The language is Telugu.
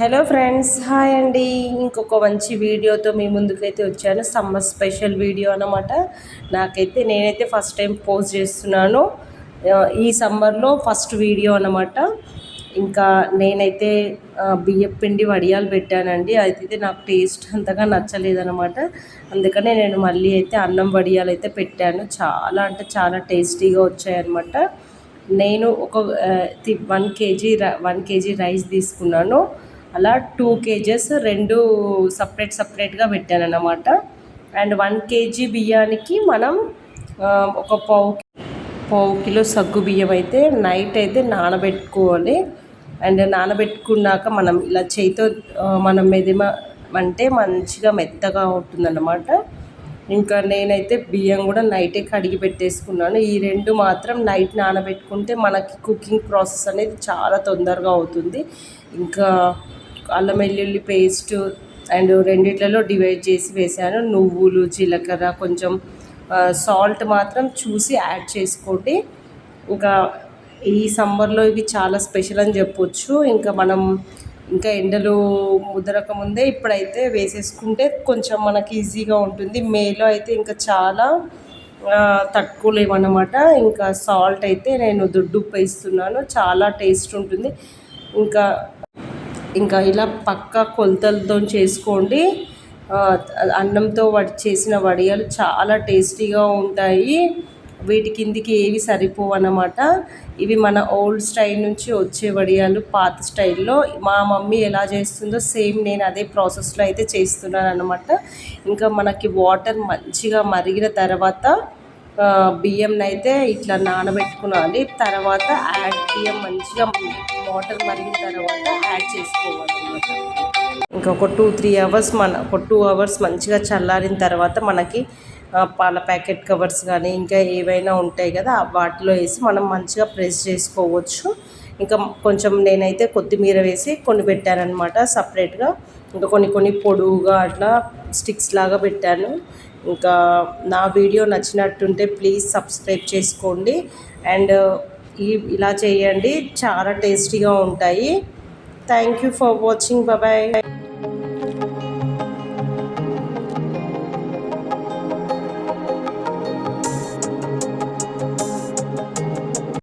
హలో ఫ్రెండ్స్ హాయ్ అండి. ఇంకొక మంచి వీడియోతో మీ ముందుకైతే వచ్చాను. సమ్మర్ స్పెషల్ వీడియో అనమాట నాకైతే నేనైతే ఫస్ట్ టైం పోస్ట్ చేస్తున్నాను. ఈ సమ్మర్లో ఫస్ట్ వీడియో అనమాట ఇంకా నేనైతే బియ్యం పిండి వడియాలు పెట్టానండి. అయితే నాకు టేస్ట్ అంతగా నచ్చలేదనమాట అందుకనే నేను మళ్ళీ అయితే అన్నం వడియాలు అయితే పెట్టాను. చాలా అంటే చాలా టేస్టీగా వచ్చాయన్నమాట. నేను ఒక one KG one KG rice తీసుకున్నాను. అలా టూ కేజెస్ రెండు సపరేట్ సపరేట్గా పెట్టాను అన్నమాట అండ్ వన్ కేజీ బియ్యానికి మనం ఒక పావు పావు కిలో సగ్గు బియ్యం అయితే నైట్ అయితే నానబెట్టుకోవాలి. అండ్ నానబెట్టుకున్నాక మనం ఇలా చేయితో మనం మెదిమ అంటే మంచిగా మెత్తగా ఉంటుందన్నమాట. ఇంకా నేనైతే బియ్యం కూడా నైటే కడిగి పెట్టేసుకున్నాను. ఈ రెండు మాత్రం నైట్ నానబెట్టుకుంటే మనకి కుకింగ్ ప్రాసెస్ అనేది చాలా తొందరగా అవుతుంది. ఇంకా అల్లం వెల్లుల్లి పేస్ట్ అండ్ రెండిట్లలో డివైడ్ చేసి వేసాను నువ్వులు జీలకర్ర కొంచెం సాల్ట్ మాత్రం చూసి యాడ్ చేసుకోండి. ఇంకా ఈ సమ్మర్లో ఇవి చాలా స్పెషల్ అని చెప్పొచ్చు. ఇంకా మనం ఇంకా ఎండలు ముదరక ముందే ఇప్పుడైతే వేసేసుకుంటే కొంచెం మనకి ఈజీగా ఉంటుంది. మేలో అయితే ఇంకా చాలా తక్కువలేమన్నమాట ఇంకా సాల్ట్ అయితే నేను దొడ్డు ఉప్పు వేస్తున్నాను. చాలా టేస్ట్ ఉంటుంది. ఇంకా ఇంకా ఇలా పక్క కొలతలతో చేసుకోండి. అన్నంతో వడి చేసిన వడియాలు చాలా టేస్టీగా ఉంటాయి. వీటి కిందికి ఏవి సరిపోవు అన్నమాట. ఇవి మన ఓల్డ్ స్టైల్ నుంచి వచ్చే వడియాలు పాత స్టైల్లో. మా మమ్మీ ఎలా చేస్తుందో సేమ్ నేను అదే ప్రాసెస్లో అయితే చేస్తున్నాను అనమాట ఇంకా మనకి వాటర్ మంచిగా మరిగిన తర్వాత బియ్యంనైతే అయితే ఇట్లా నానబెట్టుకోవాలి తర్వాత యాడ్ బియ్యం మంచిగా వాటర్ మరిగిన తర్వాత యాడ్ చేసుకోవాలి అనమాట ఇంకా ఒక టూ త్రీ అవర్స్ మన ఒక టూ అవర్స్ మంచిగా చల్లారిన తర్వాత మనకి పాల ప్యాకెట్ కవర్స్ కానీ ఇంకా ఏవైనా ఉంటాయి కదా వాటిలో వేసి మనం మంచిగా ప్రెస్ చేసుకోవచ్చు. ఇంకా కొంచెం నేనైతే కొత్తిమీర వేసి కొన్ని పెట్టానమాట సపరేట్గా ఇంకా కొన్ని కొన్ని పొడువుగా అట్లా స్టిక్స్ లాగా పెట్టాను. ఇంకా నా వీడియో నచ్చినట్టుంటే ప్లీజ్ సబ్స్క్రైబ్ చేసుకోండి. అండ్ ఈ ఇలా చేయండి. చాలా టేస్టీగా ఉంటాయి. Thank you for watching bye